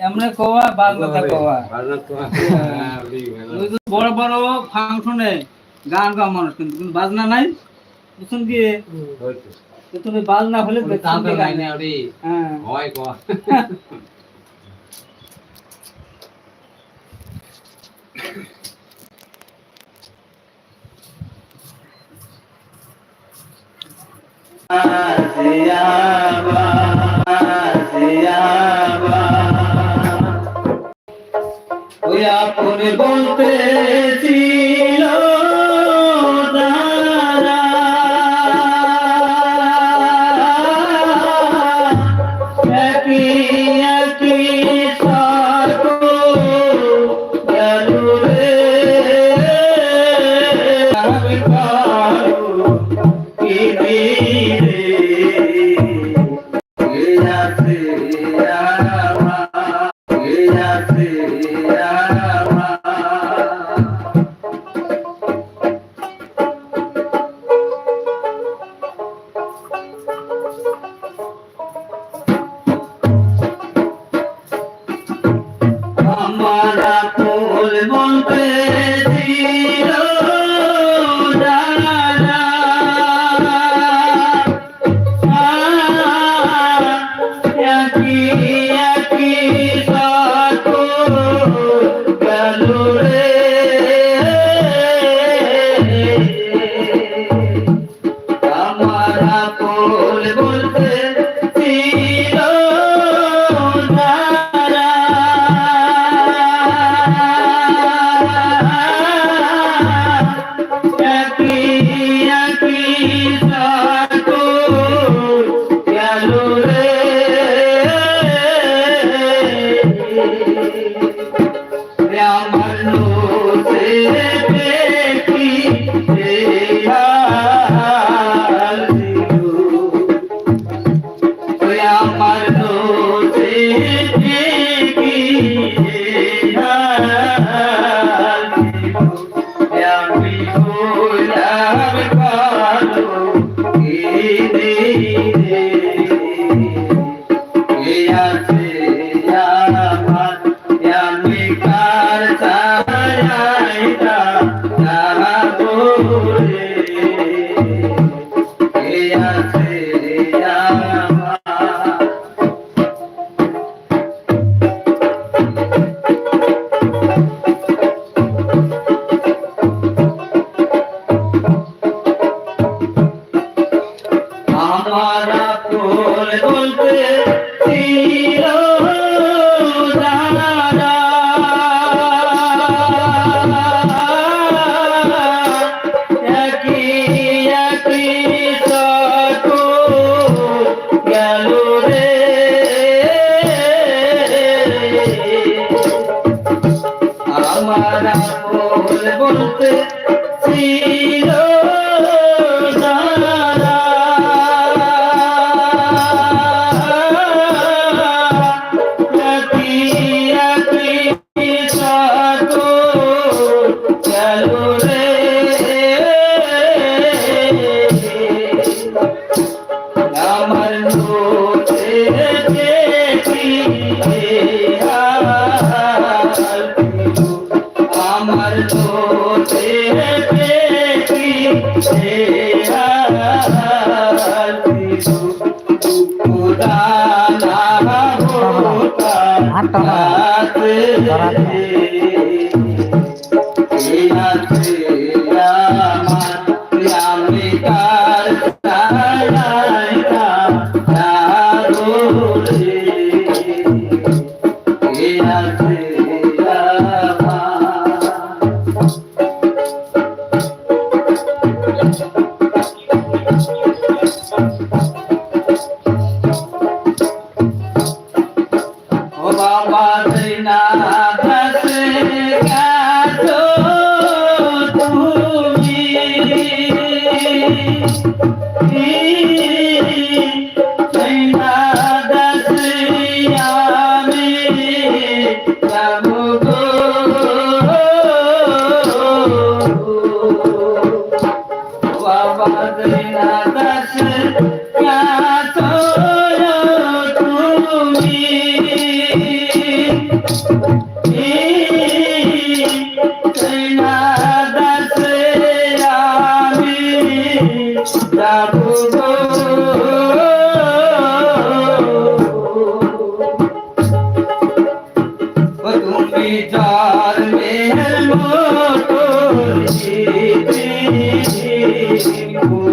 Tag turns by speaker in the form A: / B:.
A: এমনে কোয়া বাদ কথা কোয়া বড় বড় ফাংশনে গান গাওয়া মানুষ কিন্তু বাজনা নাই। বুঝছেন কি? তুমি বাজনা হলে হ্যাঁ।
B: হয়। কোয়া।
A: Yeah. আপন বলতে ছিল। জীবন পেয়েছিল। আমার বলতে Yeah. हमारा बोल बोल तीरो আমারা বলতে ছিল টাকা Namo Buddha.